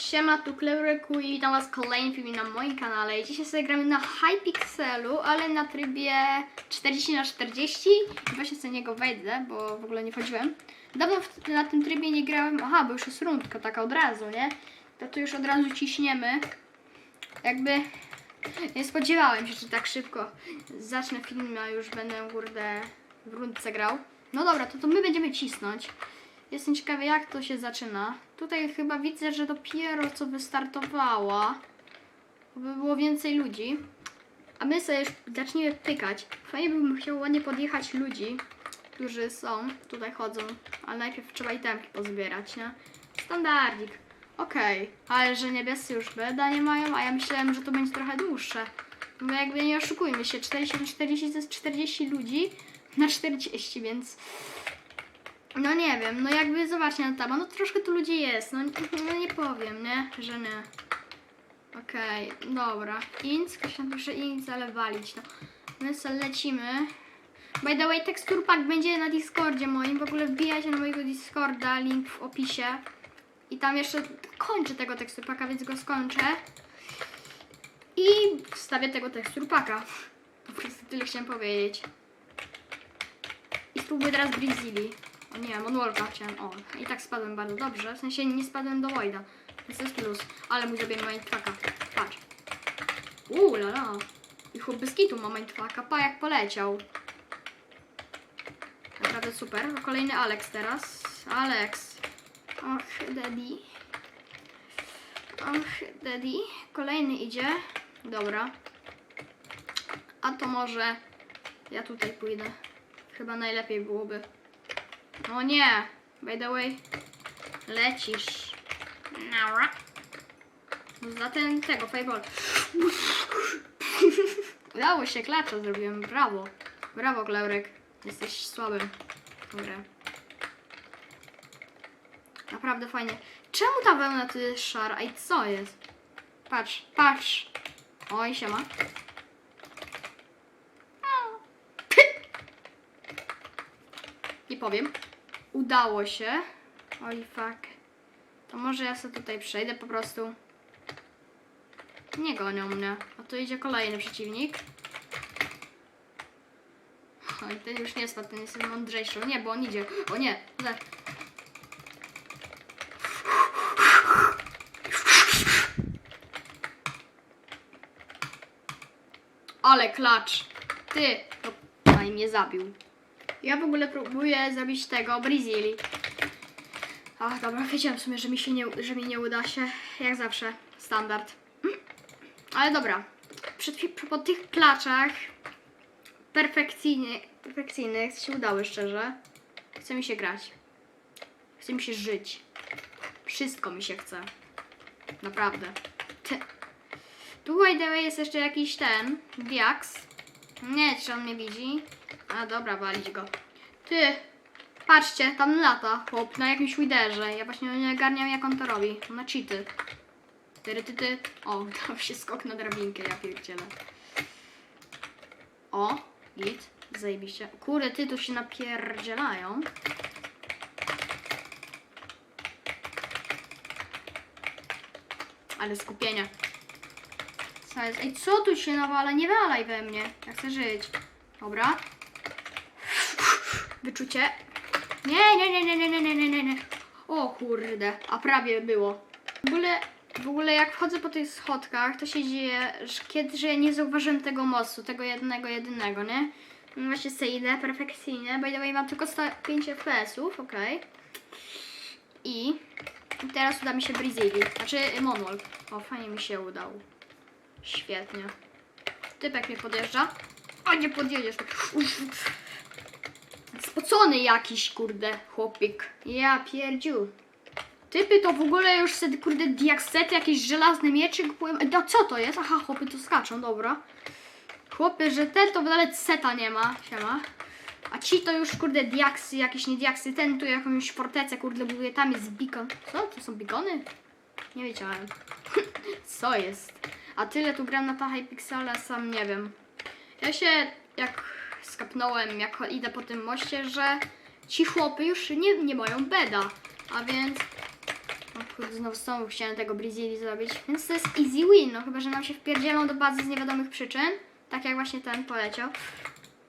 Siema, tu Kleuryku i witam was w kolejnym filmie na moim kanale. Dzisiaj sobie gramy na Hypixelu, ale na trybie 40 na 40 i właśnie z niego wejdę, bo w ogóle nie wchodziłem. Dawno w, na tym trybie nie grałem, aha, bo już jest rundka taka od razu, nie? To tu już od razu ciśniemy. Jakby nie spodziewałem się, że tak szybko zacznę film, a już będę kurde w rundce grał. No dobra, to, to my będziemy cisnąć. Jestem ciekawy, jak to się zaczyna. Tutaj chyba widzę, że dopiero co wystartowała. By było więcej ludzi. A my sobie już zaczniemy pykać. Fajnie bym chciał ładnie podjechać ludzi, którzy są, tutaj chodzą. Ale najpierw trzeba itemki pozbierać, nie? Standardzik. Okej, ale że niebiescy już beda nie mają, a ja myślałem, że to będzie trochę dłuższe. No jakby nie oszukujmy się, 40 na 40 to jest 40 ludzi na 40, więc no nie wiem, no jakby zobaczcie na tabę, no troszkę tu ludzi jest, no, no nie powiem, nie, że nie. Okej, dobra. Inc, ktoś tam pisze inc, ale walić, no. Sobie lecimy. By the way, tekstur pack będzie na Discordzie moim, w ogóle wbijajcie na mojego Discorda, link w opisie. I tam jeszcze kończę tego tekstur packa, więc go skończę. I wstawię tego tekstur packa. Po prostu tyle chciałem powiedzieć. I spróbuję teraz Brizili. O nie, Monwolka chciałem. O, i tak spadłem bardzo dobrze. W sensie nie spadłem do Voida. Więc to jest plus. Ale mój zrobię mindfucka. Patrz. Uuu, lala. I chłop bez ma mindfucka. Pa, jak poleciał. Naprawdę super. Kolejny Alex teraz. Alex. Och, daddy. Och, daddy. Kolejny idzie. Dobra. A to może ja tutaj pójdę. Chyba najlepiej byłoby. O nie! By the way, lecisz. Nara. Za ten tego, fireball. Udało się, klacza zrobiłem. Brawo. Brawo, Kleurek. Jesteś słabym. Dobra. Naprawdę fajnie. Czemu ta wełna tu jest szara? Ej, co jest? Patrz, patrz. Oj, siema. Powiem. Udało się. Oj, fuck. To może ja sobie tutaj przejdę po prostu. Nie gonią mnie. A tu idzie kolejny przeciwnik. Oj, ten już nie spadł, ten jest mądrzejszy. Nie, bo on idzie. O nie. Ale klacz. Ty. To pani mnie zabił. Ja w ogóle próbuję zrobić tego Brizili. Ach, dobra, wiedziałem w sumie, że mi się nie, że mi nie uda się. Jak zawsze, standard. Ale dobra, przy, po tych klaczach perfekcyjnych się udały szczerze. Chce mi się grać. Chce mi się żyć. Wszystko mi się chce. Naprawdę. Ty. Tu by the way jest jeszcze jakiś ten, Diax. Nie, czy on mnie widzi. A dobra, walić go. Ty, patrzcie, tam lata chłop na jakimś widerze. Ja właśnie nie ogarniam jak on to robi. Na cheaty. Ty, ty, ty. O, dał się skok na drabinkę, ja pierdzielę. O, git, zajebiście. Kurde, ty tu się napierdzielają. Ale skupienie. Ej, co tu się nawala? Nie walaj we mnie. Ja chcę żyć. Dobra. Wyczucie. Nie, nie, nie, nie, nie, nie, nie, nie, nie. O kurde, a prawie było. W ogóle, w ogóle jak wchodzę po tych schodkach, to się dzieje, że kiedy że ja nie zauważyłem tego mostu, tego jednego, jedynego, nie? No Właśnie sobie idę perfekcyjnie. By the way, mam tylko 105 FPS-ów, okej. I teraz uda mi się Brizili, znaczy Monwalk. O, fajnie mi się udał. Świetnie. Typek mnie podjeżdża. O, nie podjedziesz. Uff. Spocony jakiś, kurde, chłopik. Ja pierdziu. Typy to w ogóle już sobie, kurde, diaksety, jakieś żelazne miecze kupują. No co to jest? Aha, chłopy tu skaczą, dobra. Chłopy, że ten to nawet seta nie ma. Siema. A ci to już, kurde, diaksy, jakieś nie diaksy. Ten tu jakąś fortecę, kurde, buduje. Tam jest beacon. Co? To są beacony? Nie wiedziałem. Co jest? A tyle tu gram na ta Hypixela, sam nie wiem. Ja się jak skapnąłem, jak idę po tym moście, że ci chłopy już nie, nie mają beda. A więc... O Kurde, znowu znowu chciałem tego Brazili zrobić. Więc to jest easy win, no chyba, że nam się wpierdzielą do bazy z niewiadomych przyczyn. Tak jak właśnie ten poleciał.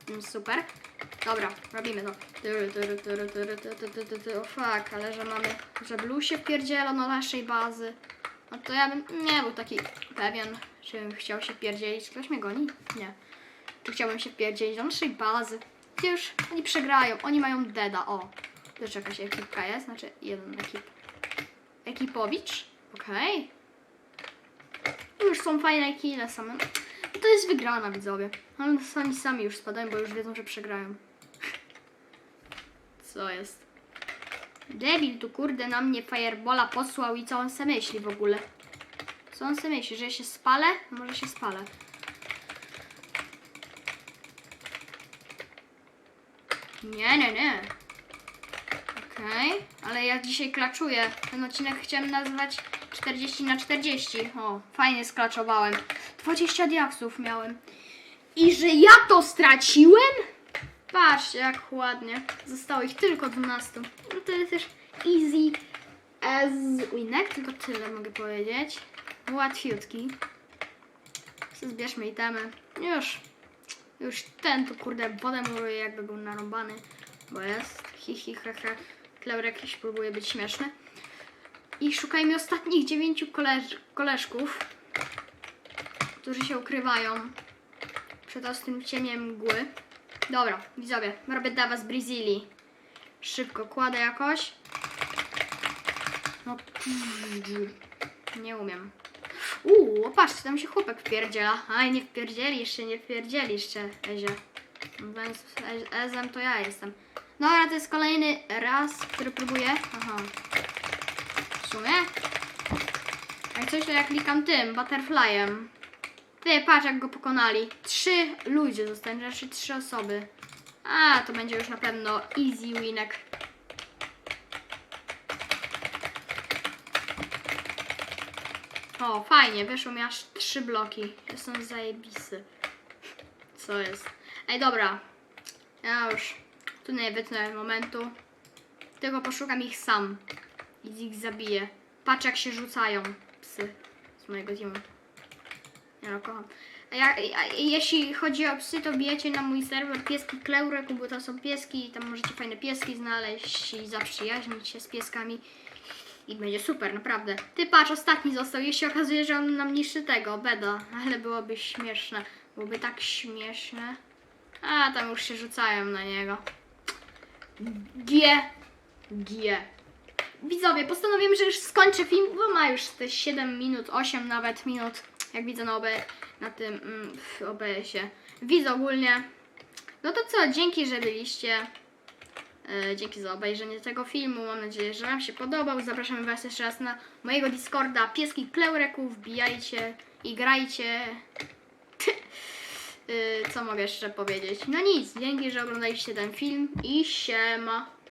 Mm, Super. Dobra, robimy to. O fuck, ale że mamy, że Blue się wpierdziela do naszej bazy. No to ja bym nie był taki pewien, czy bym chciał się pierdzielić. Ktoś mnie goni? Nie. Czy chciałbym się wpierdzielić do naszej bazy? Już oni przegrają, oni mają deda, o. Już jakaś ekipka jest, znaczy jeden ekip. Ekipowicz? Okej. Tu Już są fajne kile same. To jest wygrana, widzowie. Ale sami sami już spadają, bo już wiedzą, że przegrają. Co jest? Debil tu kurde na mnie firebola posłał i co on se myśli w ogóle? Co on se myśli? Że się spalę? Może się spalę. Nie, nie, nie. Okej, ale ja dzisiaj klaczuję. Ten odcinek chciałem nazwać 40 na 40. O, fajnie sklaczowałem. 20 diaksów miałem. I że ja to straciłem? Patrzcie, jak ładnie. Zostało ich tylko 12. No to jest też easy as winek, tylko tyle mogę powiedzieć. Łatwiutki. Zbierzmy itemy. Już. Już ten tu kurde mówię jakby był narąbany. Bo jest. Hi hi ha ha. Kleurek jakiś próbuje być śmieszny. I szukajmy ostatnich dziewięciu koleż koleżków, którzy się ukrywają przed ostrym cieniem mgły. Dobra, widzowie, robię dla was Brazylii. Szybko kładę jakoś. No, nie umiem. Uuu, patrzcie, tam się chłopak wpierdziela. Aj, nie wpierdzielisz się, nie wpierdzielisz się, Ezie. No Więc Ezem to ja jestem. Dobra, to jest kolejny raz, który próbuję. Aha. W sumie? Jak coś, to ja klikam tym, butterflyem. Ty, patrz jak go pokonali. Trzy ludzie zostali, znaczy trzy osoby. A, to będzie już na pewno easy winek. O, fajnie, wyszło mi aż trzy bloki. Jestem zajebisty. Co jest? Ej, dobra. Ja już tu nie wytnę momentu. Tylko poszukam ich sam. I ich zabiję. Patrz jak się rzucają psy z mojego teamu. Ja kocham. A ja, a, jeśli chodzi o psy, to bijecie na mój serwer pieski Kleureku, bo to są pieski i tam możecie fajne pieski znaleźć i zaprzyjaźnić się z pieskami. I będzie super, naprawdę. Ty patrz, ostatni został. Jeśli okazuje, że on nam niszczy tego, beda. Ale byłoby śmieszne. Byłoby tak śmieszne. A, tam już się rzucają na niego. G. G. Widzowie, postanowiłem, że już skończę film, bo ma już te 7 minut, 8 nawet minut, jak widzę na, na tym mm, OBS-ie. Widzę ogólnie. No to co, dzięki, że byliście. E, dzięki za obejrzenie tego filmu. Mam nadzieję, że Wam się podobał. Zapraszamy Was jeszcze raz na mojego Discorda Pieski Kleureku. Wbijajcie i grajcie. Y, co mogę jeszcze powiedzieć? No nic, dzięki, że oglądaliście ten film i siema.